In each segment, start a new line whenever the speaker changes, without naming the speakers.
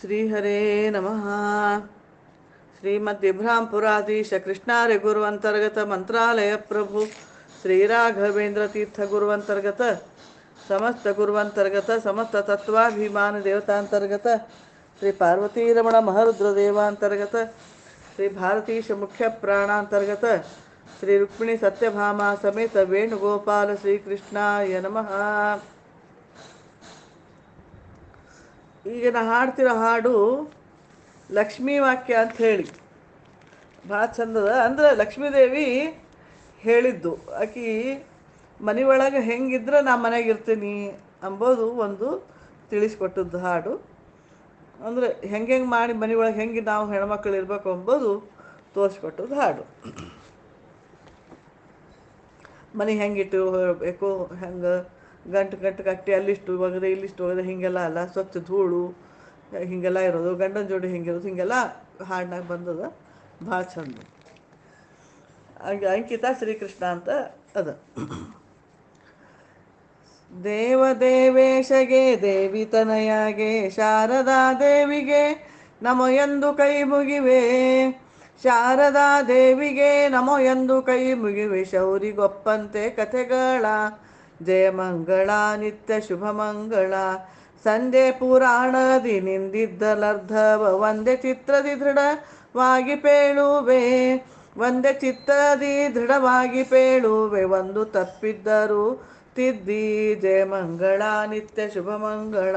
श्रीहरे नमः। श्रीमद्विभ्राम्पुराधीशकृष्णारिगुर्वन्तर्गतमन्त्रालयप्रभु श्रीराघवेन्द्रतीर्थगुर्वन्तर्गत समस्तगुर्वन्तर्गत समस्ततत्त्वाभिमानदेवतान्तर्गत श्रीपार्वतीरमणमहरुद्रदेवान्तर्गत श्रीभारतीशमुख्यप्राणान्तर्गत श्रीरुक्मिणीसत्यभामा समेत वेणुगोपालश्रीकृष्णाय नमः। ಈಗ ನಾ ಹಾಡ್ತಿರೋ ಹಾಡು ಲಕ್ಷ್ಮೀ ವಾಕ್ಯ ಅಂತ ಹೇಳಿ. ಭಾಳ ಚಂದದ. ಅಂದ್ರೆ ಲಕ್ಷ್ಮೀದೇವಿ ಹೇಳಿದ್ದು ಆಕಿ ಮನೆ ಒಳಗೆ ಹೆಂಗಿದ್ರೆ ನಾ ಮನೆಗೆ ಇರ್ತೀನಿ ಅಂಬೋದು ಒಂದು ತಿಳಿಸ್ಕೊಟ್ಟದ್ದು ಹಾಡು. ಅಂದರೆ ಹೆಂಗೆ ಹೆಂಗೆ ಮಾಡಿ ಮನೆ ಒಳಗೆ ಹೆಂಗೆ ನಾವು ಹೆಣ್ಮಕ್ಳು ಇರಬೇಕು ಅಂಬೋದು ತೋರಿಸ್ಕೊಟ್ಟದ್ದು ಹಾಡು. ಮನೆ ಹೆಂಗಿಟ್ಟು ಹೋಗಬೇಕು, ಹೆಂಗೆ ಗಂಟು ಗಂಟು ಕಟ್ಟಿ ಅಲ್ಲಿಷ್ಟು ಇಲ್ಲಿ ಇಲ್ಲಿಷ್ಟು ಒಗದೆ ಹೀಗೆಲ್ಲ ಅಲ್ಲ. ಸ್ವಚ್ಛ ಧೂಳು, ಹೀಗೆಲ್ಲ ಇರೋದು. ಗಂಡನ ಜೋಡಿ ಹಿಂಗಿರೋದು. ಹೀಗೆಲ್ಲ ಹಾಡಿನಾಗ ಬಂದದ. ಭಾಳ ಚಂದ. ಅಂಕಿತ ಶ್ರೀಕೃಷ್ಣ ಅಂತ ಅದ. ದೇವದೇವೇಶಗೆ ದೇವಿ ತನಯಾಗೆ, ಶಾರದಾ ದೇವಿಗೆ ನಮೋ ಎಂದು ಕೈ ಮುಗಿವೆ. ಶಾರದಾ ದೇವಿಗೆ ನಮೋ ಎಂದು ಕೈ ಮುಗಿವೆ. ಶೌರಿಗೊಪ್ಪಂತೆ ಕಥೆಗಳ ಜಯ ಮಂಗಳ, ನಿತ್ಯ ಶುಭ ಮಂಗಳ. ಸಂಜೆ ಪುರಾಣದಿ ನಿಂದಿದ್ದಲರ್ಧವ ಒಂದೇ ಚಿತ್ರದಿ ದೃಢವಾಗಿ ಪೇಳುವೆ ಒಂದೇ ಚಿತ್ರದಿ ದೃಢವಾಗಿ ಪೇಳುವೆ. ಒಂದು ತಪ್ಪಿದ್ದರು ತಿದ್ದಿ, ಜಯ ಮಂಗಳ, ನಿತ್ಯ ಶುಭ ಮಂಗಳ.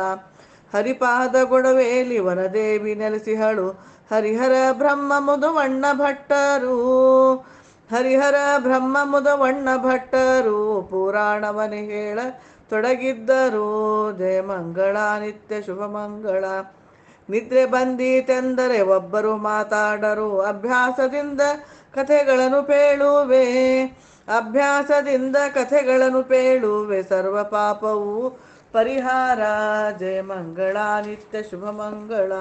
ಹರಿಪಾದ ಗೊಡವೇಲಿ, ವನದೇವಿ ನೆಲೆಸಿಹಳು. ಹರಿಹರ ಬ್ರಹ್ಮ ಮುದುವಣ್ಣ ಭಟ್ಟರು. ಹರಿಹರ ಬ್ರಹ್ಮ ಮುದವಣ್ಣ ಭಟ್ಟರು ಪುರಾಣವನ್ನು ಹೇಳ ತೊಡಗಿದ್ದರು. ಜಯ ಮಂಗಳ, ನಿತ್ಯ ಶುಭ ಮಂಗಳ. ನಿದ್ರೆ ಬಂದೀತೆಂದರೆ ಒಬ್ಬರು ಮಾತಾಡರು. ಅಭ್ಯಾಸದಿಂದ ಕಥೆಗಳನ್ನು ಪೇಳುವೆ. ಅಭ್ಯಾಸದಿಂದ ಕಥೆಗಳನ್ನು ಪೇಳುವೆ. ಸರ್ವ ಪಾಪವು ಪರಿಹಾರ. ಜಯ ಮಂಗಳ, ನಿತ್ಯ ಶುಭ ಮಂಗಳ.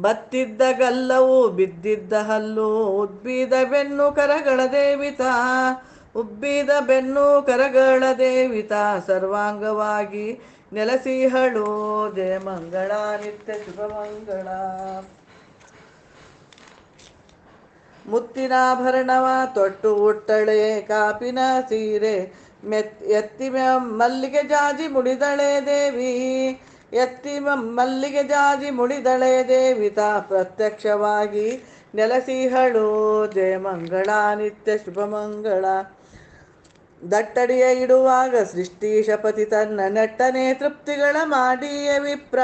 ಬತ್ತಿದ್ದ ಗಲ್ಲವು ಬಿದ್ದಿದ್ದ ಹಲ್ಲು ಉಬ್ಬಿದ ಬೆನ್ನು ಕರಗಳ ದೇವಿತ, ಉಬ್ಬಿದ ಬೆನ್ನು ಕರಗಳ ದೇವಿತ, ಸರ್ವಾಂಗವಾಗಿ ನೆಲಸಿಹಳು ಜಯ ಮಂಗಳ, ನಿತ್ಯ ಶುಭ ಮಂಗಳ. ಮುತ್ತಿನಾಭರಣವ ತೊಟ್ಟು ಉಟ್ಟಳೆ, ಕಾಪಿನ ಸೀರೆ ಮೆತ್, ಎತ್ತಿ ಮಲ್ಲಿಗೆ ಜಾಜಿ ಮುಡಿದಳೆ ದೇವಿ. ಎತ್ತಿ ಮಲ್ಲಿಗೆ ಜಾಜಿ ಮುಡಿದಳೆ ದೇವಿತ ಪ್ರತ್ಯಕ್ಷವಾಗಿ ನೆಲಸಿಹಳು. ಜಯ ಮಂಗಳ, ನಿತ್ಯ ಶುಭ ಮಂಗಳ. ದಟ್ಟಡಿಯ ಇಡುವಾಗ ಸೃಷ್ಟಿ ಶಪತಿ ತನ್ನ ನೆಟ್ಟನೆ ತೃಪ್ತಿಗಳ ಮಾಡಿಯೇ ವಿಪ್ರ.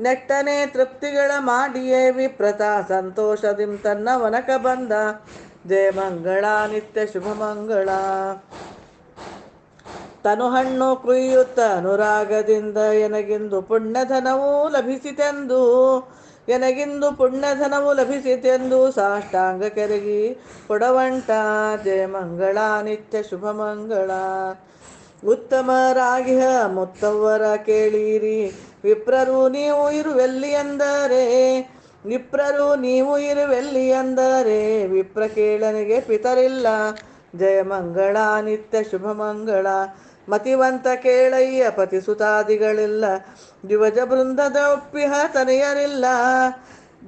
ನೆಟ್ಟನೆ ತೃಪ್ತಿಗಳ ಮಾಡಿಯೇ ವಿಪ್ರತ ಸಂತೋಷದಿಂ ತನ್ನ ಒನಕ ಬಂದ. ಜಯ ಮಂಗಳ, ನಿತ್ಯ ಶುಭ ಮಂಗಳ. ತನು ಹಣ್ಣು ಕುಯ್ಯುತ್ತ ಅನುರಾಗದಿಂದ ಎನಗಿಂದು ಪುಣ್ಯಧನವೂ ಲಭಿಸಿತೆಂದು, ಎನಗಿಂದು ಪುಣ್ಯಧನವು ಲಭಿಸಿತೆಂದು ಸಾಷ್ಟಾಂಗ ಕೆರಗಿ ಕೊಡವಂಟ. ಜಯ ಮಂಗಳ, ನಿತ್ಯ ಶುಭ ಮಂಗಳ. ಉತ್ತಮರಾಗಿಹ ಮುತ್ತವ್ವರ ಕೇಳಿರಿ, ವಿಪ್ರರು ನೀವು ಇರುವೆಲ್ಲಿ ಎಂದರೆ, ವಿಪ್ರರು ನೀವು ಇರುವೆಲ್ಲಿ ಎಂದರೆ, ವಿಪ್ರ ಕೇಳನಿಗೆ ಪಿತರಿಲ್ಲ. ಜಯ ಮಂಗಳ, ನಿತ್ಯ ಶುಭ ಮಂಗಳ. ಮತಿವಂತ ಕೇಳಯ್ಯ ಪತಿಸುತಾದಿಗಳಿಲ್ಲ. ದ್ವಿಜ ಬೃಂದದ ಒಪ್ಪಿಹ ತನೆಯರಿಲ್ಲ.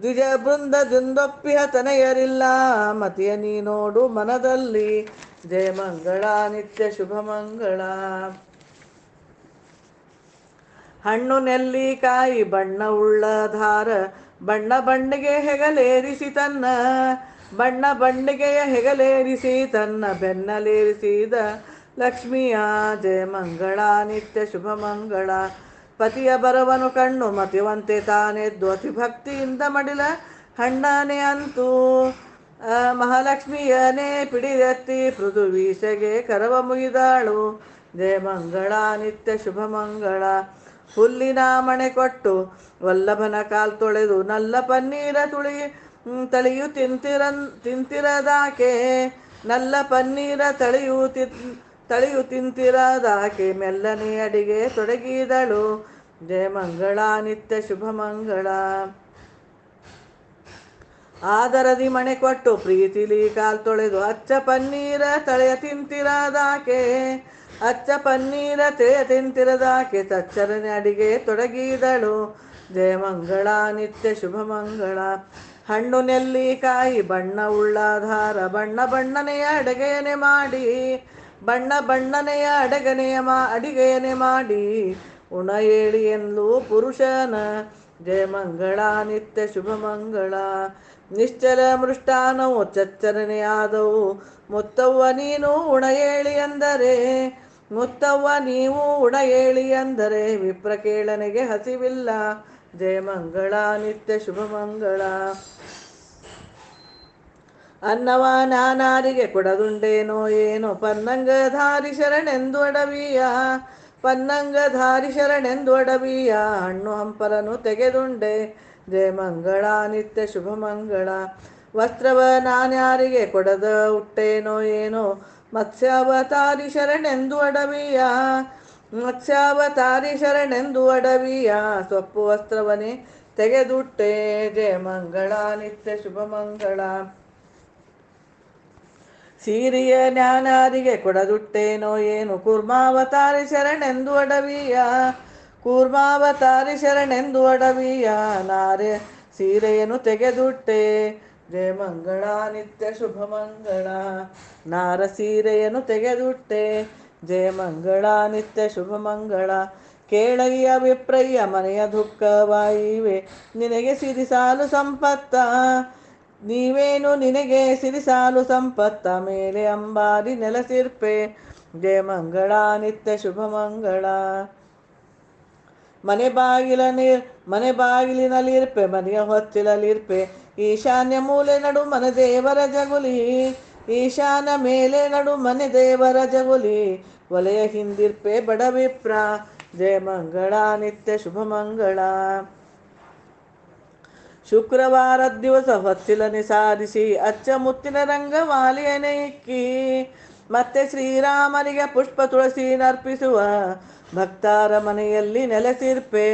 ದ್ವಿಜ ಬೃಂದದಿಂದೊಪ್ಪಿಹ ತನೆಯರಿಲ್ಲ. ಮತಿಯ ನೀ ನೋಡು ಮನದಲ್ಲಿ. ಜಯ ಮಂಗಳ, ನಿತ್ಯ ಶುಭ ಮಂಗಳ. ಹಣ್ಣು ನೆಲ್ಲಿಕಾಯಿ ಬಣ್ಣ ಉಳ್ಳ ಧಾರ. ಬಣ್ಣ ಬಣ್ಣಿಗೆ ಹೆಗಲೇರಿಸಿ ತನ್ನ. ಬಣ್ಣ ಬಣ್ಣಿಗೆಯ ಹೆಗಲೇರಿಸಿ ತನ್ನ. ಬೆನ್ನಲೇರಿಸಿದ ಲಕ್ಷ್ಮಿಯ ಜಯ ಮಂಗಳ, ನಿತ್ಯ ಶುಭ ಮಂಗಳ. ಪತಿಯ ಬರವನು ಕಣ್ಣು ಮತಿವಂತೆ ತಾನೆದ್ದು ಅತಿ ಭಕ್ತಿಯಿಂದ ಮಡಿಲ ಹಣ್ಣನೆ ಅಂತೂ. ಮಹಾಲಕ್ಷ್ಮಿಯನೇ ಪಿಡಿದೆತ್ತಿ ಪೃಥುವೀಸೆಗೆ ಕರವ ಮುಗಿದಾಳು. ಜಯ ಮಂಗಳ, ನಿತ್ಯ ಶುಭ ಮಂಗಳ. ಹುಲ್ಲಿನ ಮಣೆ ಕೊಟ್ಟು ವಲ್ಲಭನ ಕಾಲ್ ತೊಳೆದು ನಲ್ಲ ಪನ್ನೀರ ತುಳಿ ತಳಿಯು ತಿಂತಿರ ತಿಂತಿರದಾಕೆ. ನಲ್ಲ ಪನ್ನೀರ ತಳಿಯು ತಳಿಯು ತಿಂತಿರಾದಾಕೆ ಮೆಲ್ಲನೆ ಅಡಿಗೆ ತೊಡಗಿದಳು. ಜಯ ಮಂಗಳ, ನಿತ್ಯ ಶುಭ ಮಂಗಳ. ಆದರದಿ ಮಣೆ ಕೊಟ್ಟು ಪ್ರೀತಿಲಿ ಕಾಲ್ ತೊಳೆದು ಅಚ್ಚ ಪನ್ನೀರ ತಳೆಯ ತಿಂತಿರದಾಕೆ, ಅಚ್ಚ ಪನ್ನೀರ ತೆಯ ತಿಂತಿರದಾಕೆ ತಚ್ಚರನೆ ಅಡಿಗೆ ತೊಡಗಿದಳು. ಜಯ ಮಂಗಳ, ನಿತ್ಯ ಶುಭ ಮಂಗಳ. ಹಣ್ಣು ನೆಲ್ಲಿಕಾಯಿ ಬಣ್ಣ ಉಳ್ಳಾಧಾರ ಬಣ್ಣ ಬಣ್ಣನೆಯ ಅಡುಗೆಯನೆ ಮಾಡಿ ಬಣ್ಣ ಬಣ್ಣನೆಯ ಅಡಗನೆಯ ಮಾ, ಅಡಿಗೆಯನೆ ಮಾಡಿ. ಉಣ ಏಳಿ ಎಂದು ಪುರುಷನ. ಜಯ ಮಂಗಳ, ನಿತ್ಯ ಶುಭ ಮಂಗಳ. ನಿಶ್ಚಲ ಮೃಷ್ಟಾನವು ಚಚ್ಚರನೆಯಾದವು ಮುತ್ತವ್ವ ನೀನು ಉಣ ಏಳಿ ಅಂದರೆ, ಮುತ್ತವ್ವ ನೀವು ಉಣ ಏಳಿ ಅಂದರೆ ವಿಪ್ರಕೇಳನೆಗೆ ಹಸಿವಿಲ್ಲ. ಜಯ ಮಂಗಳ, ನಿತ್ಯ ಶುಭ ಮಂಗಳ. ಅನ್ನವ ನಾನಾರಿಗೆ ಕೊಡದುಂಡೇನೋ ಏನೋ ಪನ್ನಂಗಧಾರಿ ಶರಣೆಂದು ಅಡವಿಯ, ಪನ್ನಂಗಧಾರಿ ಶರಣೆಂದು ಅಡವಿಯ, ಹಣ್ಣು ಹಂಪರನು ತೆಗೆದುಂಡೆ, ಜಯ ಮಂಗಳ, ನಿತ್ಯ ಶುಭ ಮಂಗಳ. ವಸ್ತ್ರವ ನಾನ್ಯಾರಿಗೆ ಕೊಡದ ಹುಟ್ಟೇನೋ ಏನೋ ಮತ್ಸ್ಯಾವತಾರಿ ಶರಣೆಂದು ಅಡವಿಯ, ಮತ್ಸ್ಯಾವತಾರಿ ಶರಣೆಂದು ಅಡವಿಯ. ಸೊಪ್ಪು ವಸ್ತ್ರವನೇ ತೆಗೆದುಟ್ಟೆ, ಜಯ ಮಂಗಳ, ನಿತ್ಯ ಶುಭ ಮಂಗಳ. ಸೀರಿಯ ಜ್ಞಾನಾದಿಗೆ ಕೊಡದುಟ್ಟೇನೋ ಏನು? ಕೂರ್ಮಾವತಾರಿ ಶರಣೆಂದು ಅಡವಿಯ, ಕೂರ್ಮಾವತಾರಿ ಶರಣೆಂದು ಅಡವಿಯ, ನಾರೆ ಸೀರೆಯನ್ನು ತೆಗೆದುಟ್ಟೆ. ಜಯ ಮಂಗಳ, ನಿತ್ಯ ಶುಭ ಮಂಗಳ, ನಾರ ಸೀರೆಯನ್ನು ತೆಗೆದುಟ್ಟೆ. ಜಯ ಮಂಗಳ, ನಿತ್ಯ ಶುಭ ಮಂಗಳ ಕೇಳಯ್ಯ ವಿಪ್ರಯ್ಯ ಮನೆಯ ದುಃಖವಾಯಿವೆ. ನಿನಗೆ ಸಿರಿಸಾಲು ಸಂಪತ್ತ ನೀವೇನು ನಿನಗೆ ಸಿರಿಸಾಲು ಸಂಪತ್ತ ಮೇಲೆ ಅಂಬಾರಿ ನೆಲಸಿರ್ಪೆ. ಜಯ ಮಂಗಳ, ನಿತ್ಯ ಶುಭ ಮಂಗಳ. ಮನೆ ಬಾಗಿಲ ನೀರ್, ಮನೆ ಬಾಗಿಲಿನಲ್ಲಿರ್ಪೆ ಮನೆಯ ಹೊತ್ತಿಲಲ್ಲಿರ್ಪೆ ಈಶಾನ್ಯ ಮೂಲೆ ನಡು ಮನೆ ದೇವರ ಜಗುಲಿ. ಈಶಾನ ಮೇಲೆ ನಡು ಮನೆ ದೇವರ ಜಗುಲಿ. ವಲಯ ಹಿಂದಿರ್ಪೆ ಬಡವಿಪ್ರ ಜಯ ಮಂಗಳ, ನಿತ್ಯ ಶುಭ ಮಂಗಳ. ಶುಕ್ರವಾರ ದಿವಸ ಹೊತ್ತಿಲನೆ ಸಾರಿಸಿ ಅಚ್ಚ ಮುತ್ತಿನ ರಂಗವಾಲಿಯನೆ ಇಕ್ಕಿ, ಮತ್ತೆ ಶ್ರೀರಾಮನಿಗೆ ಪುಷ್ಪ ತುಳಸಿ ನರ್ಪಿಸುವ ಭಕ್ತಾರ ಮನೆಯಲ್ಲಿ ನೆಲೆಸಿರ್ಪೆ.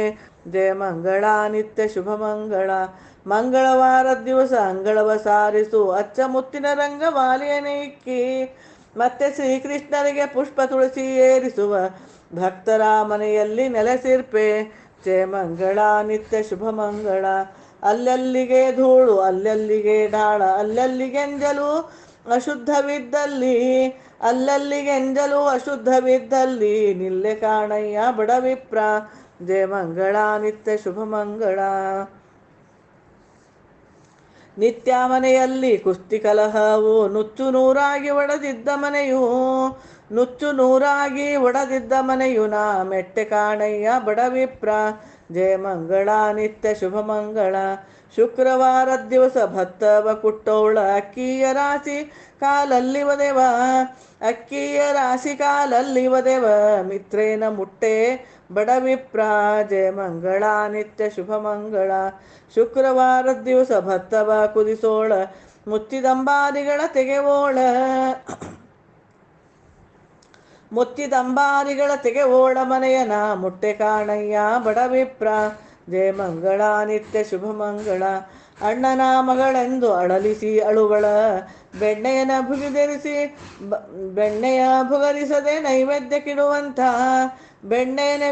ಜಯ ಮಂಗಳ, ನಿತ್ಯ ಶುಭ ಮಂಗಳ. ಮಂಗಳವಾರ ದಿವಸ ಅಂಗಳವ ಸಾರಿಸು ಅಚ್ಚ ಮುತ್ತಿನ ರಂಗವಾಲಿಯನೆ ಇಕ್ಕಿ, ಮತ್ತೆ ಶ್ರೀಕೃಷ್ಣನಿಗೆ ಪುಷ್ಪ ತುಳಸಿ ಏರಿಸುವ ಭಕ್ತರ ಮನೆಯಲ್ಲಿ ನೆಲೆಸಿರ್ಪೆ. ಜಯ ಮಂಗಳ, ನಿತ್ಯ ಶುಭ ಮಂಗಳ. ಅಲ್ಲಲ್ಲಿಗೆ ಧೂಳು, ಅಲ್ಲಲ್ಲಿಗೆ ಢಾಳ ಅಲ್ಲಲ್ಲಿಗೆಂಜಲು ಅಶುದ್ಧವಿದ್ದಲ್ಲಿ ಅಲ್ಲಲ್ಲಿಗೆಂಜಲು ಅಶುದ್ಧವಿದ್ದಲ್ಲಿ. ನಿಲ್ಲೆ ಕಾಣಯ್ಯ ಬಡವಿಪ್ರ ಜಯ ಮಂಗಳ, ನಿತ್ಯ ಶುಭ ಮಂಗಳ. ನಿತ್ಯ ಮನೆಯಲ್ಲಿ ಕುಸ್ತಿ ಕಲಹವು ನುಚ್ಚು ನೂರಾಗಿ ಒಡೆದಿದ್ದ ಮನೆಯು, ನುಚ್ಚು ನೂರಾಗಿ ಒಡೆದಿದ್ದ ಮನೆಯು ನಾ ಮೆಟ್ಟೆ ಕಾಣಯ್ಯ ಬಡವಿಪ್ರ ಜಯ ಮಂಗಳ, ನಿತ್ಯ ಶುಭ ಮಂಗಳ. ಶುಕ್ರವಾರ ದಿವಸ ಭತ್ತವ ಕುಟ್ಟೋಳ, ಅಕ್ಕಿಯ ರಾಶಿ ಕಾಲಲ್ಲಿ ಒದೆವ ಅಕ್ಕಿಯ ರಾಶಿ ಕಾಲಲ್ಲಿ ಒದೆವ ಮಿತ್ರೇನ ಮುಟ್ಟೆ ಬಡವಿಪ್ರ ಜಯ ಮಂಗಳ, ನಿತ್ಯ ಶುಭ ಮಂಗಳ. ಶುಕ್ರವಾರ ದಿವಸ ಭತ್ತವ ಕುದಿಸೋಳ ಮುತ್ತಿದಂಬಾದಿಗಳ ತೆಗೆವೋಳ. ಮುತ್ತಿದಂಬಾರಿಗಳ ಓಡ ಮನೆಯನ ಮುಟ್ಟೆ ಕಾಣಯ್ಯ, ಬಡವಿಪ್ರ. ಜಯ ಮಂಗಳ, ನಿತ್ಯ ಶುಭ ಮಂಗಳ. ಅಣ್ಣನ ಮಗಳೆಂದು ಅಳಲಿಸಿ ಅಳುಗಳ. ಬೆಣ್ಣೆಯನ ಭುಗಿಧರಿಸಿ ಬ- ಬೆಣ್ಣೆಯ ಭುಗರಿಸದೆ ನೈವೇದ್ಯ ಕಿಡುವಂತ ಬೆಣ್ಣೆಯನೆ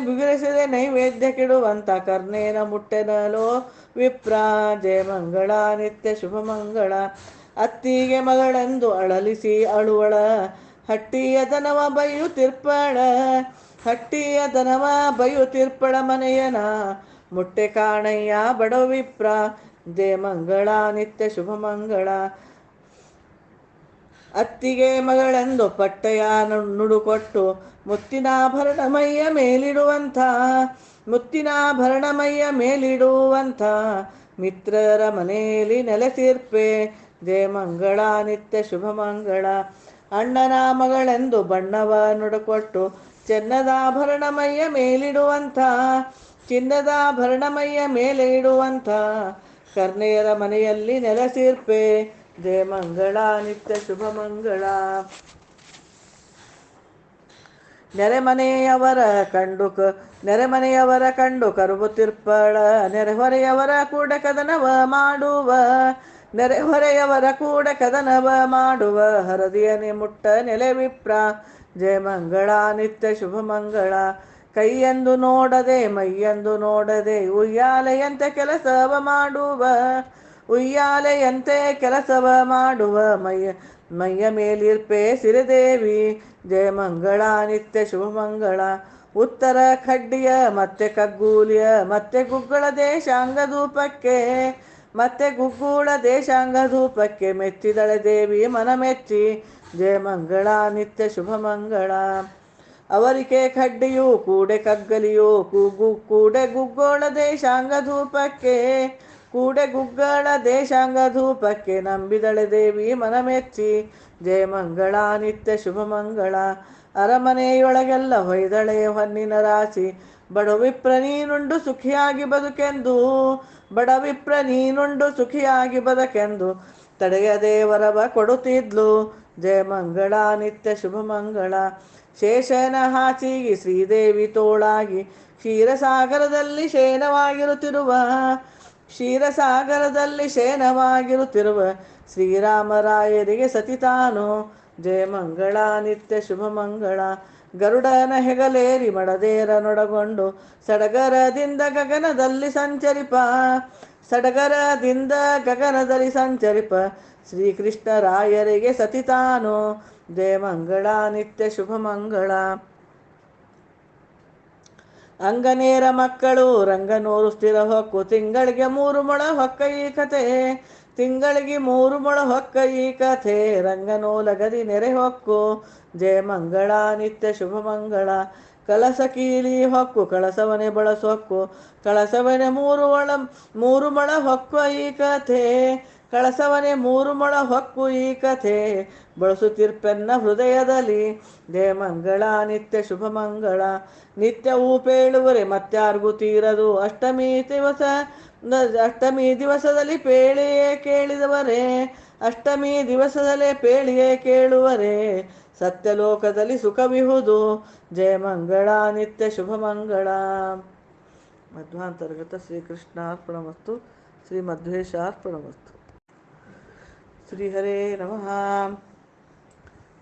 ನೈವೇದ್ಯ ಕಿಡುವಂತ ಕರ್ಣೇನ ಮುಟ್ಟೆನಲೋ ವಿಪ್ರ. ಜಯ ಮಂಗಳ, ನಿತ್ಯ ಶುಭ ಮಂಗಳ. ಅತ್ತಿಗೆ ಮಗಳೆಂದು ಅಳಲಿಸಿ ಅಳುವಳ ಹಟ್ಟಿಯ ದನವ ಬೈಯುತ್ತಿರ್ಪಳ ಹಟ್ಟಿಯ ದನವ ಬೈಯುತ್ತಿರ್ಪಳ ಮನೆಯನ. ಮುಟ್ಟೆ ಕಾಣಯ್ಯ ಬಡವಿಪ್ರ ದೇ ಮಂಗಳ, ನಿತ್ಯ ಶುಭ ಮಂಗಳ. ಅತ್ತಿಗೆ ಮಗಳೆಂದು ಪಟ್ಟೆಯ ನುಡುಕೊಟ್ಟು ಮುತ್ತಿನಾಭರಣಮಯ್ಯ ಮೇಲಿಡುವಂಥ ಮುತ್ತಿನಾಭರಣಮಯ್ಯ ಮೇಲಿಡುವಂಥ. ಮಿತ್ರರ ಮನೆಯಲ್ಲಿ ನೆಲೆಸಿರ್ಪೆ ದೇ ಮಂಗಳ, ನಿತ್ಯ ಶುಭ ಮಂಗಳ. ಅಣ್ಣನ ಮಗಳೆಂದು ಬಣ್ಣವ ನುಡುಕೊಟ್ಟು ಚೆನ್ನದಾಭರಣಮಯ್ಯ ಮೈಯ ಮೇಲಿಡುವಂಥ ಚಿನ್ನದಾಭರಣಮಯ್ಯ ಮೇಲೆ ಇಡುವಂಥ ಕರ್ಣೆಯರ ಮನೆಯಲ್ಲಿ ನೆಲೆಸಿರ್ಪೆ, ಜಯ ಮಂಗಳ, ನಿತ್ಯ ಶುಭ ಮಂಗಳ. ನೆರೆಮನೆಯವರ ಕಂಡು ಕ, ನೆರೆಮನೆಯವರ ಕಂಡು ಕರುಬುತ್ತಿರ್ಪಳ, ನೆರೆಹೊರೆಯವರ ಕೂಡ ಕದನವ ಮಾಡುವ ನೆರೆಹೊರೆಯವರ ಕೂಡ ಕದನವ ಮಾಡುವ ಹರದಿಯನೆ ಮುಟ್ಟ ನೆಲೆ ವಿಪ್ರ. ಜಯ ಮಂಗಳ, ನಿತ್ಯ ಶುಭ ಮಂಗಳ. ಕೈಯೆಂದು ನೋಡದೆ, ಮೈಯೆಂದು ನೋಡದೆ, ಉಯ್ಯಾಲೆಯಂತೆ ಕೆಲಸವ ಮಾಡುವ. ಉಯ್ಯಾಲೆಯಂತೆ ಕೆಲಸವ ಮಾಡುವ. ಮೈಯ ಮೈಯ ಮೇಲಿರ್ಪೆ ಸಿರಿದೇವಿ. ಜಯ ಮಂಗಳ, ನಿತ್ಯ ಶುಭ ಮಂಗಳ. ಉತ್ತರ ಖಡ್ಡಿಯ ಮತ್ತೆ ಕಗ್ಗೂಲಿಯ ಮತ್ತೆ ಗುಗ್ಗಳ ದೇಶಾಂಗ ಧೂಪಕ್ಕೆ. ಮತ್ತೆ ಗುಗ್ಗೂಳ ದೇಶಾಂಗ ಧೂಪಕ್ಕೆ ಮೆಚ್ಚಿದಳೆ ದೇವಿ ಮನ ಮೆಚ್ಚಿ, ಜಯ ಮಂಗಳ, ನಿತ್ಯ ಶುಭ ಮಂಗಳ. ಅವರಿಕೆ ಖಡ್ಡಿಯು, ಕೂಡೆ ಕಗ್ಗಲಿಯೋ, ಕೂಗು, ಕೂಡೆ ಗುಗ್ಗೋಳ ದೇಶಾಂಗ ಧೂಪಕ್ಕೆ, ಕೂಡೆ ಗುಗ್ಗಳ ದೇಶಾಂಗ ಧೂಪಕ್ಕೆ ನಂಬಿದಳೆ ದೇವಿ ಮನ ಮೆಚ್ಚಿ, ಜಯ ಮಂಗಳ, ನಿತ್ಯ ಶುಭ ಮಂಗಳ. ಅರಮನೆಯೊಳಗೆಲ್ಲ ಹೊಯ್ದಳೆ ಹೊನ್ನಿನ ರಾಶಿ ಬಡವಿಪ್ರ ಸುಖಿಯಾಗಿ ಬದುಕೆಂದು ಬಡ ವಿಪ್ರ ನೀನುಂಡು ಸುಖಿಯಾಗಿ ಬದಕೆಂದು ತಡೆಯದೆ ವರವ ಕೊಡುತ್ತಿದ್ಲು. ಜಯ ಮಂಗಳ, ನಿತ್ಯ ಶುಭ ಮಂಗಳ. ಶೇಷನ ಹಾಸಿಗೆ ಶ್ರೀದೇವಿ ತೋಳಾಗಿ ಕ್ಷೀರಸಾಗರದಲ್ಲಿ ಶೇನವಾಗಿರುತ್ತಿರುವ ಕ್ಷೀರಸಾಗರದಲ್ಲಿ ಶೇನವಾಗಿರುತ್ತಿರುವ ಶ್ರೀರಾಮರಾಯರಿಗೆ ಸತಿತಾನು. ಜಯ ಮಂಗಳ, ನಿತ್ಯ ಶುಭ ಮಂಗಳ. ಗರುಡನ ಹೆಗಲೇರಿ ಮಡದೇರನೊಡಗೊಂಡು ಸಡಗರದಿಂದ ಗಗನದಲ್ಲಿ ಸಂಚರಿಪ. ಸಡಗರದಿಂದ ಗಗನದಲ್ಲಿ ಸಂಚರಿಪ. ಶ್ರೀಕೃಷ್ಣ ರಾಯರಿಗೆ ಸತಿತಾನು ಜಯ ಮಂಗಳ, ನಿತ್ಯ ಶುಭ ಮಂಗಳ. ಅಂಗನೇರ ಮಕ್ಕಳು ರಂಗನೂರು ಸ್ಥಿರ ಹೊಕ್ಕು ತಿಂಗಳಿಗೆ ಮೂರು ಮೊಳ ಹೊಕ್ಕ ಈ ಕತೆ. ತಿಂಗಳಿಗೆ ಮೂರು ಮೊಳ ಹೊಕ್ಕ ಈ ಕಥೆ. ರಂಗನೋಲಗದಿ ನೆರೆ ಹೊಕ್ಕು. ಜಯ ಮಂಗಳ, ನಿತ್ಯ ಶುಭ ಮಂಗಳ. ಕಲಸ ಕೀಲಿ ಹೊಕ್ಕು, ಕಳಸವನೆ ಬಳಸೊಕ್ಕು. ಕಳಸವನೆ ಮೂರು ಒಳ, ಮೂರು ಮೊಳ ಹೊಕ್ಕ ಈ ಕಥೆ. ಕಳಸವನೆ ಮೂರು ಮೊಳ ಹೊಕ್ಕು ಈ ಕಥೆ. ಬಳಸುತ್ತಿರ್ಪೆನ್ನ ಹೃದಯದಲ್ಲಿ. ದೇ ಮಂಗಳ, ನಿತ್ಯ ಶುಭ ಮಂಗಳ. ನಿತ್ಯ ಊಪೇಳುವರೆ ಮತ್ತಾರ್ಗು ತೀರದು. ಅಷ್ಟಮಿ ದಿವಸ ಅಷ್ಟಮಿ ದಿವಸದಲ್ಲಿ ಪೇಳಿಯೇ ಕೇಳಿದವರೆ. ಅಷ್ಟಮಿ ದಿವಸದಲ್ಲೇ ಪೇಳಿಯೇ ಕೇಳುವರೆ. ಸತ್ಯಲೋಕದಲ್ಲಿ ಸುಖವಿಹುದು. ಜಯ ಮಂಗಳ, ನಿತ್ಯ ಶುಭ ಮಂಗಳ. ಮಧ್ವಾಂತರ್ಗತ ಶ್ರೀಕೃಷ್ಣಾರ್ಪಣಮಸ್ತು. ಶ್ರೀ ಮಧ್ವೇಶಾರ್ಪಣಮಸ್ತು ಶ್ರೀಹರೇ ನಮಃ.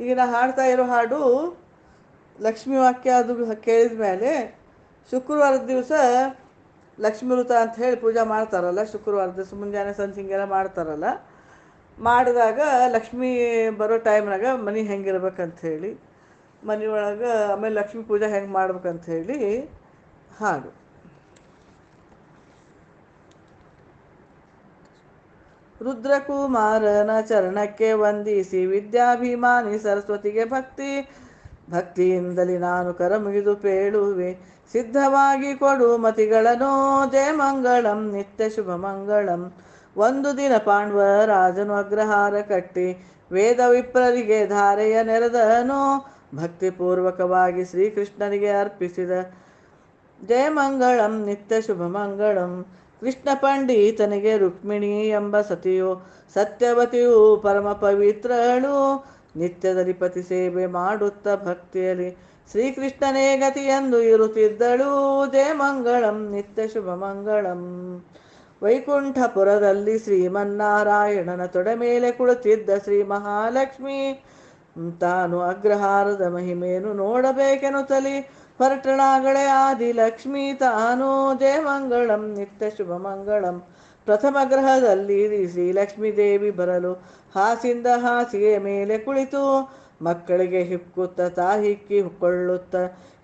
ಈಗ ನಾ ಹಾಡ್ತಾ ಇರೋ ಹಾಡು ಲಕ್ಷ್ಮೀ ವಾಕ್ಯ ಅದು ಕೇಳಿದ ಮೇಲೆ ಶುಕ್ರವಾರದ ದಿವಸ ಲಕ್ಷ್ಮೀ ವೃತ ಅಂತ ಹೇಳಿ ಪೂಜೆ ಮಾಡ್ತಾರಲ್ಲ ಶುಕ್ರವಾರ ದಿವಸ ಮುಂಜಾನೆ ಸಂಜೆ ಹಿಂಗೆಲ್ಲ ಮಾಡ್ತಾರಲ್ಲ. ಮಾಡಿದಾಗ ಲಕ್ಷ್ಮೀ ಬರೋ ಟೈಮ್ನಾಗ ಮನೆ ಹೆಂಗಿರ್ಬೇಕಂತ ಹೇಳಿ, ಮನೆ ಒಳಗೆ ಆಮೇಲೆ ಲಕ್ಷ್ಮೀ ಪೂಜೆ ಹೆಂಗೆ ಮಾಡ್ಬೇಕಂತ ಹೇಳಿ ಹಾಡು. ರುದ್ರಕುಮಾರನ ಚರಣಕ್ಕೆ ವಂದಿಸಿ ವಿದ್ಯಾಭಿಮಾನಿ ಸರಸ್ವತಿಗೆ ಭಕ್ತಿ. ಭಕ್ತಿಯಿಂದಲೇ ನಾನು ಕರ ಮುಗಿದು ಪೇಳುವೆ. ಸಿದ್ಧವಾಗಿ ಕೊಡು ಮತಿಗಳನೋ, ಜಯ ಮಂಗಳಂ, ನಿತ್ಯ ಶುಭ ಮಂಗಳಂ. ಒಂದು ದಿನ ಪಾಂಡವ ರಾಜನು ಅಗ್ರಹಾರ ಕಟ್ಟಿ ವೇದ ವಿಪ್ರರಿಗೆ ಧಾರೆಯ ನೆರೆದನು, ಭಕ್ತಿಪೂರ್ವಕವಾಗಿ ಶ್ರೀಕೃಷ್ಣನಿಗೆ ಅರ್ಪಿಸಿದ. ಜಯ ಮಂಗಳಂ, ನಿತ್ಯ ಶುಭ ಮಂಗಳಂ. ಕೃಷ್ಣ ಪಂಡಿತನಿಗೆ ರುಕ್ಮಿಣಿ ಎಂಬ ಸತಿಯು ಸತ್ಯವತಿಯು ಪರಮ ಪವಿತ್ರಳು. ನಿತ್ಯದಲ್ಲಿ ಪತಿ ಸೇವೆ ಮಾಡುತ್ತ ಭಕ್ತಿಯಲ್ಲಿ ಶ್ರೀಕೃಷ್ಣನೇ ಗತಿಯೆಂದು ಇರುತ್ತಿದ್ದಳು. ಜಯ ಮಂಗಳಂ, ನಿತ್ಯ ಶುಭ ಮಂಗಳಂ. ವೈಕುಂಠಪುರದಲ್ಲಿ ಶ್ರೀಮನ್ನಾರಾಯಣನ ತೊಡೆ ಮೇಲೆ ಕುಳಿತಿದ್ದ ಶ್ರೀ ಮಹಾಲಕ್ಷ್ಮಿ, ತಾನು ಅಗ್ರಹಾರದ ಮಹಿಮೆಯನ್ನು ನೋಡಬೇಕೆನ್ನುತ್ತಲಿ ಹೊರಟಳಾಗಳೆ ಆದಿ ಲಕ್ಷ್ಮೀ ತಾನೋ ಜಯ ಮಂಗಳಂ ನಿತ್ಯ ಶುಭ ಮಂಗಳಂ ಪ್ರಥಮ ಗ್ರಹದಲ್ಲಿ ಶ್ರೀಲಕ್ಷ್ಮೀ ದೇವಿ ಬರಲು ಹಾಸಿಂದ ಹಾಸಿಗೆ ಮೇಲೆ ಕುಳಿತು ಮಕ್ಕಳಿಗೆ ಹಿಕ್ಕುತ್ತ ತಾಹಿಕ್ಕಿ ಕೊಳ್ಳುತ್ತ.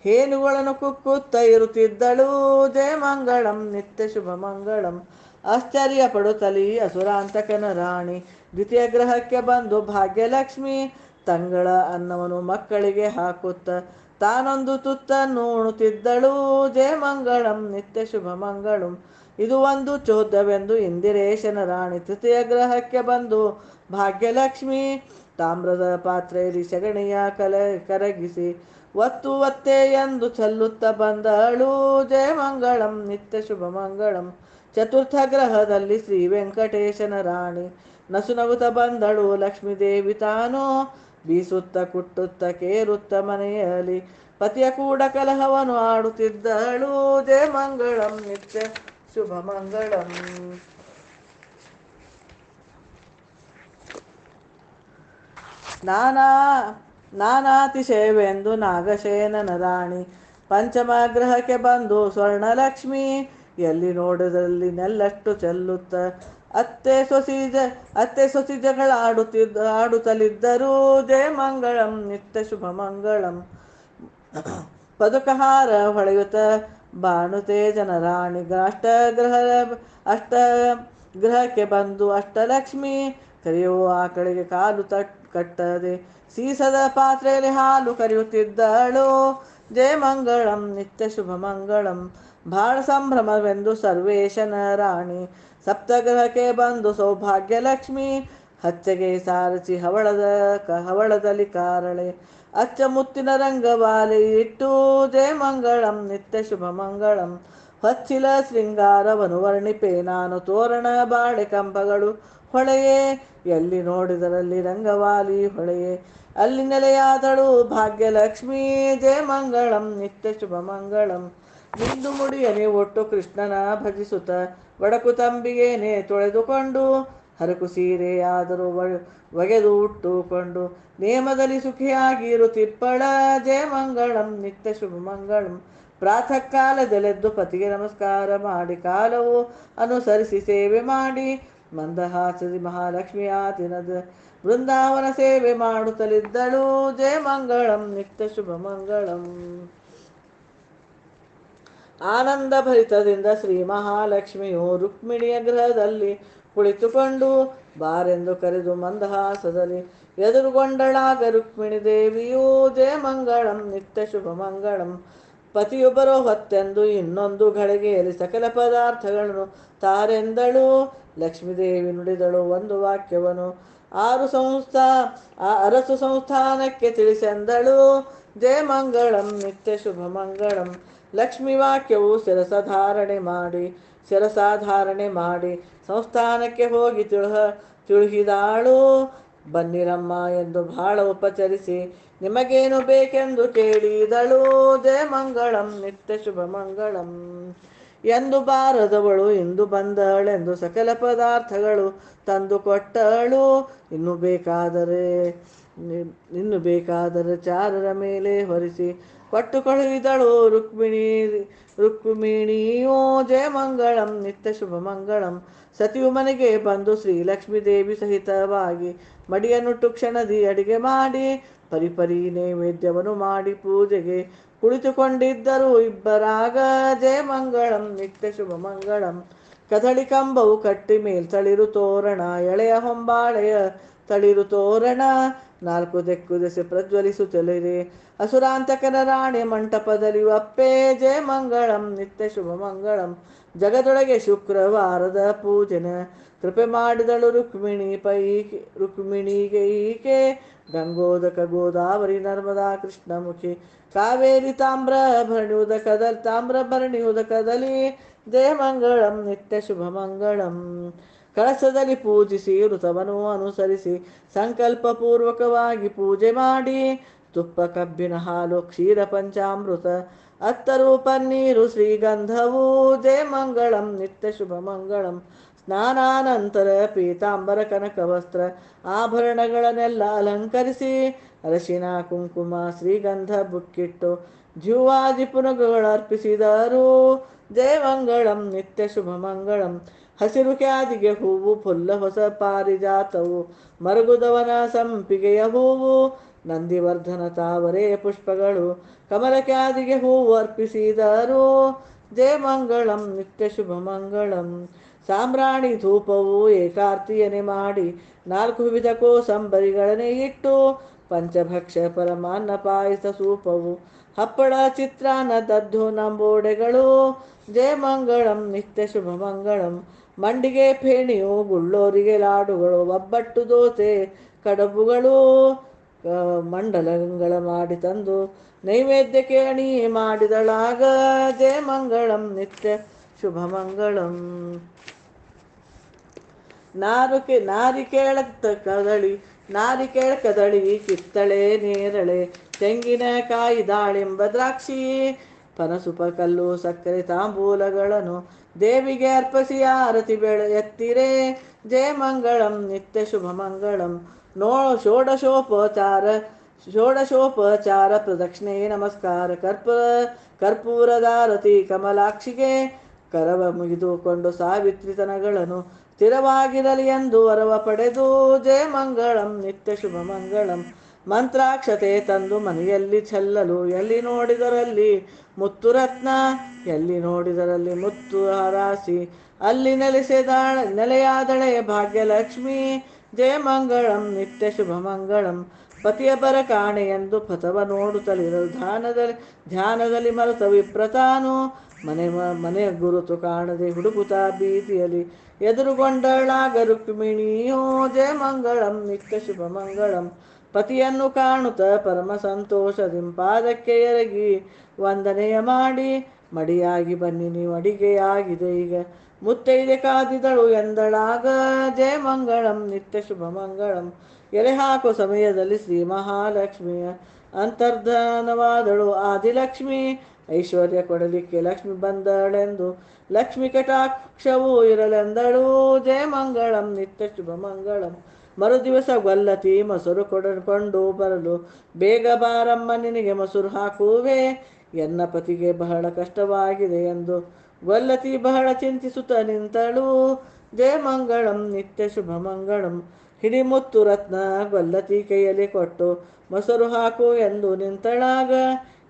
ಹೇನುಗಳನ್ನು ಕುಕ್ಕುತ್ತ, ಇರುತ್ತಿದ್ದಳು ಜಯ ಮಂಗಳಂ ನಿತ್ಯ ಶುಭ ಮಂಗಳಂ ಆಶ್ಚರ್ಯ ಪಡುತ್ತಲಿ ಅಸುರಾಂತಕನ ರಾಣಿ. ದ್ವಿತೀಯ ಗ್ರಹಕ್ಕೆ ಬಂದು ಭಾಗ್ಯಲಕ್ಷ್ಮಿ. ತಂಗಳ ಅನ್ನವನ್ನು ಮಕ್ಕಳಿಗೆ ಹಾಕುತ್ತ ತಾನೊಂದು ತುತ್ತ ನೋಡುತ್ತಿದ್ದಳು ಜಯ ಮಂಗಳಂ, ನಿತ್ಯ ಶುಭ ಮಂಗಳಂ. ಇದು ಒಂದು ಚೋದ್ಯವೆಂದು ಇಂದಿರೇಶನ ರಾಣಿ ತೃತೀಯ ಗ್ರಹಕ್ಕೆ ಬಂದು, ಭಾಗ್ಯಲಕ್ಷ್ಮಿ ತಾಮ್ರದ ಪಾತ್ರೆಯಲ್ಲಿ ಸಗಣಿಯ ಕಲೆ ಕರಗಿಸಿ, ಒತ್ತು ಒತ್ತೆ ಎಂದು ಚಲ್ಲುತ್ತ ಬಂದಳು. ಜಯ ಮಂಗಳಂ, ನಿತ್ಯ ಶುಭ ಮಂಗಳಂ. ಚತುರ್ಥ ಗ್ರಹದಲ್ಲಿ ಶ್ರೀ ವೆಂಕಟೇಶನ ರಾಣಿ ನಸುನಗುತ ಬಂದಳು. ಲಕ್ಷ್ಮೀ ದೇವಿ ತಾನು ಬೀಸುತ್ತ ಕುಟ್ಟುತ್ತ ಕೇರುತ್ತ ಮನೆಯಲ್ಲಿ. ಪತಿಯ ಕೂಡ ಕಲಹವನ್ನು ಆಡುತ್ತಿದ್ದಳು. ಜಯ ಮಂಗಳಂ, ನಿತ್ಯ ಶುಭ ಮಂಗಳಂ. ನಾನಾ ನಾನಾತಿಶಯವೆಂದು ನಾಗಶೇನನ ರಾಣಿ. ಪಂಚಮ ಗ್ರಹಕ್ಕೆ ಬಂದು ಸ್ವರ್ಣಲಕ್ಷ್ಮಿ. ಎಲ್ಲಿ ನೋಡದಲ್ಲಿ ನೆಲ್ಲಷ್ಟು ಚೆಲ್ಲುತ್ತ ಅತ್ತೆ ಸೊಸಿಜ ಅತ್ತೆ ಸೊಸಿ ಜಗಳ ಆಡುತ್ತಿದ್ದ, ಆಡುತ್ತಲಿದ್ದರು. ಜಯ ಮಂಗಳಂ, ನಿತ್ಯ ಶುಭ ಮಂಗಳಂ. ಪದುಕಹಾರ ಹೊಳೆಯುತ್ತ ಭಾನುತೇಜನ ರಾಣಿ ಅಷ್ಟಗ್ರಹ ಅಷ್ಟ ಗ್ರಹಕ್ಕೆ ಬಂದು ಅಷ್ಟಲಕ್ಷ್ಮಿ ಕರೆಯುವ ಆಕಳಿಗೆ ಕಾಲು ತಟ್ ಕಟ್ಟದೆ ಸೀಸದ ಪಾತ್ರೆಯಲ್ಲಿ ಹಾಲು ಕರೆಯುತ್ತಿದ್ದಳು. ಜಯ ಮಂಗಳಂ, ನಿತ್ಯ ಶುಭ ಮಂಗಳಂ. ಭಾಳ ಸಂಭ್ರಮವೆಂದು ಸರ್ವೇಶನ ರಾಣಿ ಸಪ್ತಗ್ರಹಕ್ಕೆ ಬಂದು ಸೌಭಾಗ್ಯ ಲಕ್ಷ್ಮಿ, ಹಚ್ಚೆಗೆ ಸಾರಸಿ ಹವಳದ ಹವಳದಲ್ಲಿ ಕಾರಳೆ. ಅಚ್ಚ ಮುತ್ತಿನ ರಂಗವಾಲೆ ಇಟ್ಟು, ಜಯ ಮಂಗಳಂ, ನಿತ್ಯ ಶುಭ ಮಂಗಳಂ. ಹಚ್ಚಿಲ ಶೃಂಗಾರವನು ವರ್ಣಿಪೆ, ನಾನು ತೋರಣ ಬಾಳೆ ಕಂಬಗಳು. ಹೊಳೆಯೇ, ಎಲ್ಲಿ ನೋಡಿದರಲ್ಲಿ ರಂಗವಾಲಿ ಹೊಳೆಯೇ. ಅಲ್ಲಿ ನೆಲೆಯಾದಳು ಭಾಗ್ಯಲಕ್ಷ್ಮೀ ಜಯ ಮಂಗಳಂ, ನಿತ್ಯ ಶುಭ ಮಂಗಳಂ. ನಿಂದು ಮುಡಿಯನೆ ಒಟ್ಟು ಕೃಷ್ಣನ ಭಜಿಸುತ್ತ ಒಡಕು ತಂಬಿಗೆನೆ ತೊಳೆದುಕೊಂಡು ಹರಕು ಸೀರೆಯಾದರೂ ಒಗೆದು ಉಟ್ಟುಕೊಂಡು ನೇಮದಲ್ಲಿ ಸುಖಿಯಾಗಿರು ತಿಪ್ಪಳ ಜಯ ಮಂಗಳಂ ನಿತ್ಯ ಶುಭ ಮಂಗಳಂ ಪ್ರಾತಃ ಕಾಲದಲ್ಲೆದ್ದು ಪತಿಗೆ ನಮಸ್ಕಾರ ಮಾಡಿ ಕಾಲವು ಅನುಸರಿಸಿ ಸೇವೆ ಮಾಡಿ. ಮಂದಹಾಸದಿ ಮಹಾಲಕ್ಷ್ಮಿಯ ದಿನದ ಬೃಂದಾವನ ಸೇವೆ ಮಾಡುತ್ತಲಿದ್ದಳು. ಜಯ ಮಂಗಳಂ ನಿತ್ಯ ಶುಭ ಮಂಗಳಂ ಆನಂದ ಭರಿತದಿಂದ ಶ್ರೀ ಮಹಾಲಕ್ಷ್ಮಿಯು ರುಕ್ಮಿಣಿಯ ಗೃಹದಲ್ಲಿ ಕುಳಿತುಕೊಂಡು ಬಾರೆಂದು ಕರೆದು ಮಂದಹಾಸದಲ್ಲಿ ಎದುರುಗೊಂಡಳಾಗ ರುಕ್ಮಿಣಿ ದೇವಿಯೂ, ಜಯ ಮಂಗಳಂ, ನಿತ್ಯ ಶುಭ ಮಂಗಳಂ. ಪತಿಯೊಬ್ಬರು ಹೊತ್ತೆಂದು ಇನ್ನೊಂದು ಘಳಿಗೆಯಲ್ಲಿ ಸಕಲ ಪದಾರ್ಥಗಳನ್ನು ತಾರೆಂದಳು. ಲಕ್ಷ್ಮೀದೇವಿ ನುಡಿದಳು ಒಂದು ವಾಕ್ಯವನ್ನು. ಆರು ಸಂಸ್ಥಾ, ಆ ಅರಸು ಸಂಸ್ಥಾನಕ್ಕೆ ತಿಳಿಸೆಂದಳು. ಜಯ ಮಂಗಳಂ, ನಿತ್ಯ ಶುಭ ಮಂಗಳಂ. ಲಕ್ಷ್ಮಿ ವಾಕ್ಯವು ಶಿರಸಧಾರಣೆ ಮಾಡಿ ಶಿರಸಾಧಾರಣೆ ಮಾಡಿ, ಸಂಸ್ಥಾನಕ್ಕೆ ಹೋಗಿ ತಿಳುಹ, ತಿಳುಹಿದಾಳು. ಬನ್ನಿರಮ್ಮ ಎಂದು ಬಹಳ ಉಪಚರಿಸಿ, ನಿಮಗೇನು ಬೇಕೆಂದು ಕೇಳಿದಳು. ಜಯ ಮಂಗಳಂ, ನಿತ್ಯ ಶುಭ ಮಂಗಳಂ. ಎಂದು ಬಾರದವಳು, ಇಂದು ಬಂದಳೆಂದು ಸಕಲ ಪದಾರ್ಥಗಳು ತಂದು ಕೊಟ್ಟಳು. ಇನ್ನು ಬೇಕಾದರೆ ಇನ್ನು ಬೇಕಾದರೆ ಚಾರರ ಮೇಲೆ ಹೊರಿಸಿ ಕೊಟ್ಟು ಕಳುಹಿದಳು ರುಕ್ಮಿಣಿ ರುಕ್ಮಿಣಿಯೋ ಜಯ ಮಂಗಳಂ, ನಿತ್ಯ ಶುಭ ಮಂಗಳಂ. ಸತಿಯು ಮನೆಗೆ ಬಂದು ಶ್ರೀ ಲಕ್ಷ್ಮೀ ದೇವಿ ಸಹಿತವಾಗಿ ಮಡಿಯನ್ನುಟ್ಟು ಕ್ಷಣದಿ ಅಡಿಗೆ ಮಾಡಿ ಪರಿಪರಿ ನೈವೇದ್ಯವನ್ನು ಮಾಡಿ ಪೂಜೆಗೆ ಕುಳಿತುಕೊಂಡಿದ್ದರು ಇಬ್ಬರಾಗ. ಜಯ ಮಂಗಳಂ, ನಿತ್ಯ ಶುಭ ಮಂಗಳಂ. ಕದಳಿ ಕಂಬವು ಕಟ್ಟಿ ಮೇಲ್ ತಳಿರು ತೋರಣ, ಎಳೆಯ ಹೊಂಬಾಳೆಯ ತಳಿರು ತೋರಣ. ನಾಲ್ಕು ದೆಕ್ಕು ದೆಸೆ ಪ್ರಜ್ವಲಿಸುತ್ತಲಿದೆ ಅಸುರಾಂತಕನ ರಾಣಿ ಮಂಟಪದಲ್ಲಿ ಅಪ್ಪೇ, ಜಯ ಮಂಗಳಂ, ನಿತ್ಯ ಶುಭ ಮಂಗಳಂ. ಜಗದೊಳಗೆ ಶುಕ್ರವಾರದ ಪೂಜನ. ಕೃಪೆ ಮಾಡಿದಳು ರುಕ್ಮಿಣಿ ಪೈಕೆ, ರುಕ್ಮಿಣಿಗೆ ಈಕೆ. ಗಂಗೋದಕ ಗೋದಾವರಿ ನರ್ಮದಾ ಕೃಷ್ಣಮುಖಿ. ಕಾವೇರಿ ತಾಮ್ರ ಭರಣಿ ಉದಕದಲ್ಲಿ ತಾಮ್ರ ಭರಣಿ ಉದಕದಲ್ಲಿ. ಜಯ ಮಂಗಳಂ, ನಿತ್ಯ ಶುಭ ಮಂಗಳಂ. ಕಳಸದಲ್ಲಿ ಪೂಜಿಸಿ, ಋತವನ್ನು ಅನುಸರಿಸಿ ಸಂಕಲ್ಪ ಪೂರ್ವಕವಾಗಿ ಪೂಜೆ ಮಾಡಿ. ತುಪ್ಪ, ಕಬ್ಬಿನ ಹಾಲು, ಕ್ಷೀರ, ಪಂಚಾಮೃತ ಅತ್ತರು ಪನ್ನೀರು ಶ್ರೀಗಂಧವು, ಜಯ ಮಂಗಳಂ, ನಿತ್ಯ ಶುಭ ಮಂಗಳಂ. ಸ್ನಾನಾನಂತರ ಪೀತಾಂಬರ ಕನಕ ವಸ್ತ್ರ, ಆಭರಣಗಳನ್ನೆಲ್ಲ ಅಲಂಕರಿಸಿ, ಅರಶಿನ, ಕುಂಕುಮ, ಶ್ರೀಗಂಧ ಬುಕ್ಕಿಟ್ಟು, ಜೀವಾದಿ ಪುನಗಳರ್ಪಿಸಿದರು ಜಯ ಮಂಗಳಂ, ನಿತ್ಯ ಶುಭ ಮಂಗಳಂ. ಹಸಿರು ಕ್ಯಾದಿಗೆ ಹೂವು ಫುಲ್ಲ ಹೊಸ ಪಾರಿಜಾತವು, ಮರುಗುದವನ ಸಂಪಿಗೆಯ ಹೂವು, ನಂದಿವರ್ಧನ ತಾವರೆ ಪುಷ್ಪಗಳು ಕಮಲ ಕ್ಯಾದಿಗೆ ಹೂವು ಅರ್ಪಿಸಿದರು. ಜಯ ಮಂಗಳಂ, ನಿತ್ಯ ಶುಭ ಮಂಗಳಂ. ಸಾಮ್ರಾಣಿ ಧೂಪವು ಏಕಾರ್ತಿಯನೆ ಮಾಡಿ, ನಾಲ್ಕು ವಿವಿಧ ಕೋಸಂಬರಿಗಳನೆ ಇಟ್ಟು, ಪಂಚಭಕ್ಷ ಪರಮಾನ್ನ ಪಾಯಸ ಸೂಪವು, ಹಪ್ಪಳ, ಚಿತ್ರಾನ್ನ, ದದ್ದು, ನಂಬೋಡೆಗಳು. ಜಯ ಮಂಗಳಂ, ನಿತ್ಯ ಶುಭ ಮಂಗಳಂ. ಮಂಡಿಗೆ ಫೇಣಿಯು ಗುಳ್ಳೋರಿಗೆ ಲಾಡುಗಳು, ಒಬ್ಬಟ್ಟು ದೋಸೆ, ಕಡಬುಗಳು ಮಂಡಲಗಳ ಮಾಡಿ ತಂದು ನೈವೇದ್ಯಕ್ಕೆ ಅಣಿ ಮಾಡಿದಳಾಗ ಜಯ ಮಂಗಳಂ, ನಿತ್ಯ ಶುಭ ಮಂಗಳಂ. ನಾರುಕೆ ನಾರಿಕೇಳ ಕದಳಿ ನಾರಿಕೇಳ ಕದಳಿ, ಕಿತ್ತಳೆ ನೇರಳೆ ತೆಂಗಿನಕಾಯಿ ದಾಳಿಂಬ ದ್ರಾಕ್ಷಿ, ಪನಸುಪ ಕಲ್ಲು, ಸಕ್ಕರೆ ತಾಂಬೂಲಗಳನ್ನು ದೇವಿಗೆ ಅರ್ಪಿಸಿ ಆರತಿ ಬೆಳ ಎತ್ತಿರೆ. ಜಯ ಮಂಗಳಂ, ನಿತ್ಯ ಶುಭ ಮಂಗಳಂ. ನೋ ಷೋಡಶೋಪಚಾರ ಷೋಡಶೋಪಚಾರ ಪ್ರದಕ್ಷಿಣೆ ನಮಸ್ಕಾರ. ಕರ್ಪೂರ ಕರ್ಪೂರದಾರತಿ ಕಮಲಾಕ್ಷಿಗೆ. ಕರವ ಮುಗಿದುಕೊಂಡು ಸಾವಿತ್ರಿತನಗಳನ್ನು ಸ್ಥಿರವಾಗಿರಲಿ ಎಂದು ವರವ ಪಡೆದು. ಜಯ ಮಂಗಳಂ, ನಿತ್ಯ ಶುಭ ಮಂಗಳಂ. ಮಂತ್ರಾಕ್ಷತೆ ತಂದು ಮನೆಯಲ್ಲಿ ಚೆಲ್ಲಲು, ಎಲ್ಲಿ ನೋಡಿದರಲ್ಲಿ ಮುತ್ತು ರತ್ನ, ಎಲ್ಲಿ ನೋಡಿದರಲ್ಲಿ ಮುತ್ತು ಹರಾಸಿ, ಅಲ್ಲಿ ನೆಲೆಸಿದಾಳ ನೆಲೆಯಾದಳೆ ಭಾಗ್ಯಲಕ್ಷ್ಮಿ. ಜಯ ಮಂಗಳಂ, ನಿತ್ಯ ಶುಭ ಮಂಗಳಂ, ಪತಿಯ ಬರ ಕಾಣೆ ಎಂದು ಪಥವ ನೋಡುತ್ತಲಿರಲು ಧ್ಯಾನದಲ್ಲಿ ಧ್ಯಾನದಲ್ಲಿ ಮರೆತ ವಿಪ್ರತಾನು, ಮನೆ ಮನೆಯ ಗುರುತು ಕಾಣದೆ ಹುಡುಕುತ್ತಾ ಬೀದಿಯಲ್ಲಿ ಎದುರುಗೊಂಡಳಾಗ ರುಕ್ಮಿಣಿಯೋ, ಜಯ ಮಂಗಳಂ, ನಿತ್ಯ ಶುಭ ಮಂಗಳಂ. ಪತಿಯನ್ನು ಕಾಣುತ್ತ ಪರಮ ಸಂತೋಷದಿಂ ದಿಂಪಾದಕ್ಕೆ ಎರಗಿ ವಂದನೆಯ ಮಾಡಿ, ಮಡಿಯಾಗಿ ಬನ್ನಿ ನೀವು ಅಡಿಗೆಯಾಗಿದೆ ಈಗ. ಮುತ್ತೈದೆ ಕಾದಿದಳು ಎಂದಳಾಗ, ಜಯ ಮಂಗಳಂ, ನಿತ್ಯ ಶುಭ ಮಂಗಳಂ. ಎಲೆ ಹಾಕೋ ಸಮಯದಲ್ಲಿ ಶ್ರೀ ಮಹಾಲಕ್ಷ್ಮಿಯ ಅಂತರ್ಧಾನವಾದಳು. ಆದಿಲಕ್ಷ್ಮಿ, ಐಶ್ವರ್ಯ ಕೊಡಲಿಕ್ಕೆ ಲಕ್ಷ್ಮಿ ಬಂದಳೆಂದು. ಲಕ್ಷ್ಮಿ ಕಟಾಕ್ಷವೂ ಇರಲೆಂದಳು. ಜಯ ಮಂಗಳಂ, ನಿತ್ಯ ಶುಭ ಮಂಗಳಂ. ಮರುದಿವಸ ಗೊಲ್ಲತಿ ಮೊಸರು ಕೊಡಕೊಂಡು ಬರಲು, ಬೇಗ ಬಾರಮ್ಮ ನಿನಗೆ ಮೊಸರು ಹಾಕುವೆ. ಎನ್ನ ಪತಿಗೆ ಬಹಳ ಕಷ್ಟವಾಗಿದೆ ಎಂದು ಗೊಲ್ಲತಿ ಬಹಳ ಚಿಂತಿಸುತ್ತ ನಿಂತಳು. ಜಯ ಮಂಗಳಂ, ನಿತ್ಯ ಶುಭ ಮಂಗಳಂ. ಹಿಡಿಮುತ್ತು ರತ್ನ ಗೊಲ್ಲತಿ ಕೈಯಲ್ಲಿ ಕೊಟ್ಟು ಮೊಸರು ಹಾಕು ಎಂದು ನಿಂತಳಾಗ,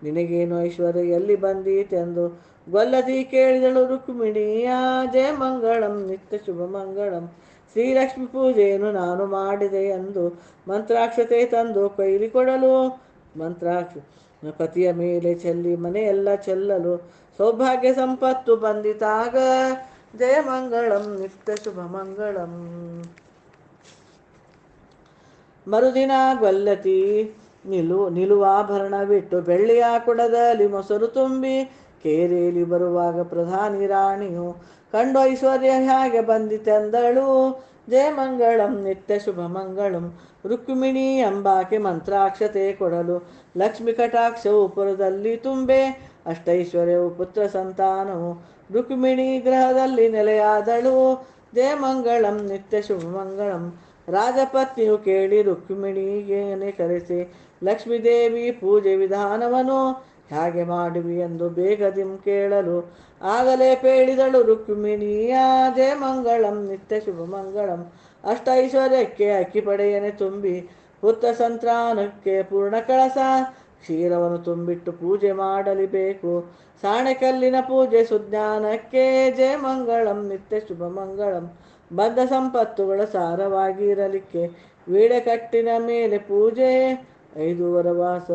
ನಿನಗೇನು ಐಶ್ವರ್ಯ ಎಲ್ಲಿ ಬಂದೀತೆಂದು ಗೊಲ್ಲತಿ ಕೇಳಿದಳು ರುಕ್ಮಿಣಿಯ. ಜಯ ಮಂಗಳಂ, ನಿತ್ಯ ಶುಭ ಮಂಗಳಂ. ಶ್ರೀಲಕ್ಷ್ಮಿ ಪೂಜೆಯನ್ನು ನಾನು ಮಾಡಿದೆ ಎಂದು ಮಂತ್ರಾಕ್ಷತೆ ತಂದು ಕೈಲಿ ಕೊಡಲು. ಮಂತ್ರಾಕ್ಷ, ಪತಿಯ ಮೇಲೆ ಚೆಲ್ಲಿ ಮನೆಯೆಲ್ಲ ಚೆಲ್ಲಲು ಸೌಭಾಗ್ಯ ಸಂಪತ್ತು ಬಂದಿತಾಗ. ಜಯ ಮಂಗಳಂ, ನಿತ್ಯ ಶುಭ ಮಂಗಳಂ. ಮರುದಿನ ಗೊಲ್ಲತಿ ನಿಲು ನಿಲುವಾಭರಣವಿಟ್ಟು ಬೆಳ್ಳಿಯ ಕುಡದಲ್ಲಿ ಮೊಸರು ತುಂಬಿ ಕೇರೇಲಿ ಬರುವಾಗ ಪ್ರಧಾನಿ ರಾಣಿಯು ಕಂಡು ಐಶ್ವರ್ಯ ಹೇಗೆ ಬಂದಿತೆಂದಳು? ಜಯ ಮಂಗಳಂ, ನಿತ್ಯ ಶುಭ ಮಂಗಳಂ, ರುಕ್ಮಿಣಿ ಎಂಬಾಕೆ ಮಂತ್ರಾಕ್ಷತೆ ಕೊಡಲು. ಲಕ್ಷ್ಮಿ ಕಟಾಕ್ಷವು ಪುರದಲ್ಲಿ ತುಂಬೆ, ಅಷ್ಟೈಶ್ವರ್ಯವು ಪುತ್ರ ಸಂತಾನವು. ರುಕ್ಮಿಣಿ ಗ್ರಹದಲ್ಲಿ ನೆಲೆಯಾದಳು. ಜಯ ಮಂಗಳಂ, ನಿತ್ಯ ಶುಭ ಮಂಗಳಂ. ರಾಜಪತ್ನಿಯು ಕೇಳಿ ರುಕ್ಮಿಣಿಗೇನೆ ಕರೆಸಿ ಲಕ್ಷ್ಮೀದೇವಿ ಪೂಜೆ ವಿಧಾನವನ್ನು ಹೇಗೆ ಮಾಡುವಿ ಎಂದು ಬೇಗದಿಂ ಕೇಳಲು. ಆಗಲೇ ಪೇಳಿದಳು ರುಕ್ಮಿಣಿಯಾದೇ ಮಂಗಳಂ, ನಿತ್ಯ ಶುಭ ಮಂಗಳಂ. ಅಷ್ಟೈಶ್ವರ್ಯಕ್ಕೆ ಅಕ್ಕಿ ಪಡೆಯನೆ ತುಂಬಿ, ಪುತ್ರ ಸಂತ್ರಾನಕ್ಕೆ ಪೂರ್ಣ ಕಳಸ. ಕ್ಷೀರವನ್ನು ತುಂಬಿಟ್ಟು ಪೂಜೆ ಮಾಡಲಿಬೇಕು. ಸಾಣೆಕಲ್ಲಿನ ಪೂಜೆ ಸುಜ್ಞಾನಕ್ಕೆ ಜಯ ಮಂಗಳಂ, ನಿತ್ಯ ಶುಭ ಮಂಗಳಂ. ಬಂದ ಸಂಪತ್ತುಗಳ ಸಾರವಾಗಿ ಇರಲಿಕ್ಕೆ ವೀಡೆ ಕಟ್ಟಿನ ಮೇಲೆ ಪೂಜೆ. ಐದು ವರವಾಸ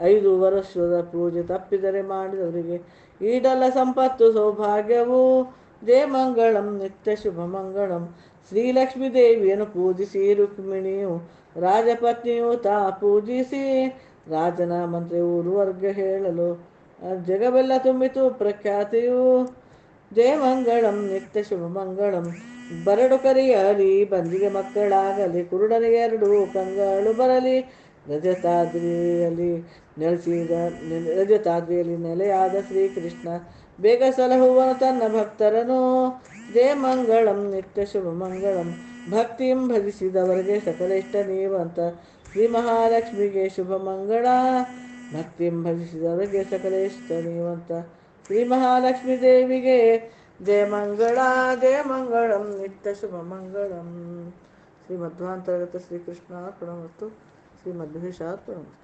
ಐದು ವರ್ಷದ ಪೂಜೆ ತಪ್ಪಿದರೆ ಮಾಡಿದವರಿಗೆ ಈಡಲ ಸಂಪತ್ತು, ಸೌಭಾಗ್ಯವು. ಜಯ ಮಂಗಳಂ, ನಿತ್ಯ ಶುಭ ಮಂಗಳಂ. ಶ್ರೀಲಕ್ಷ್ಮೀ ದೇವಿಯನ್ನು ಪೂಜಿಸಿ, ರುಕ್ಮಿಣಿಯು ರಾಜಪತ್ನಿಯು ತಾ ಪೂಜಿಸಿ. ರಾಜನ ಮಂತ್ರಿ ಊರು ವರ್ಗ ಹೇಳಲು ಜಗವೆಲ್ಲ ತುಂಬಿತು ಪ್ರಖ್ಯಾತಿಯು. ಜಯ ಮಂಗಳಂ, ನಿತ್ಯ ಶುಭ ಮಂಗಳಂ. ಬರಡು ಕರಿಯಲಿ ಬಂದಿಗೆ ಮಕ್ಕಳಾಗಲಿ, ಕುರುಡನಿಗೆ ಎರಡು ಕಂಗಳು ಬರಲಿ. ರಜತಾದ್ರಿಯಲ್ಲಿ ನೆಲೆಸಿದ ನೆಲೆ- ರಜತಾದ್ರಿಯಲ್ಲಿ ನೆಲೆಯಾದ ಶ್ರೀಕೃಷ್ಣ ಬೇಗ ಸಲಹುವನು ತನ್ನ ಭಕ್ತರನು ಜಯ ಮಂಗಳಂ, ನಿತ್ಯ ಶುಭ ಮಂಗಳಂ. ಭಕ್ತಿಂ ಭಜಿಸಿದವರಿಗೆ ಸಕಲ ಇಷ್ಟ ನೀವಂತ ಶ್ರೀ ಮಹಾಲಕ್ಷ್ಮಿಗೆ ಶುಭ ಮಂಗಳ. ಭಕ್ತಿಂ ಭಜಿಸಿದವರಿಗೆ ಸಕಲ ಇಷ್ಟ ನೀವಂತ ಶ್ರೀ ಮಹಾಲಕ್ಷ್ಮೀ ದೇವಿಗೆ ಜಯ ಮಂಗಳ, ಜಯ ಮಂಗಳಂ, ನಿತ್ಯ ಶುಭ ಮಂಗಳಂ. ಶ್ರೀ ಮಧ್ವಾಂತರ್ಗತ ಶ್ರೀಕೃಷ್ಣ ಪ್ರಣಮಸ್ತು ಶ್ರೀ ಮಧ್ವೇಶ ಪ್ರಣಮಸ್ತು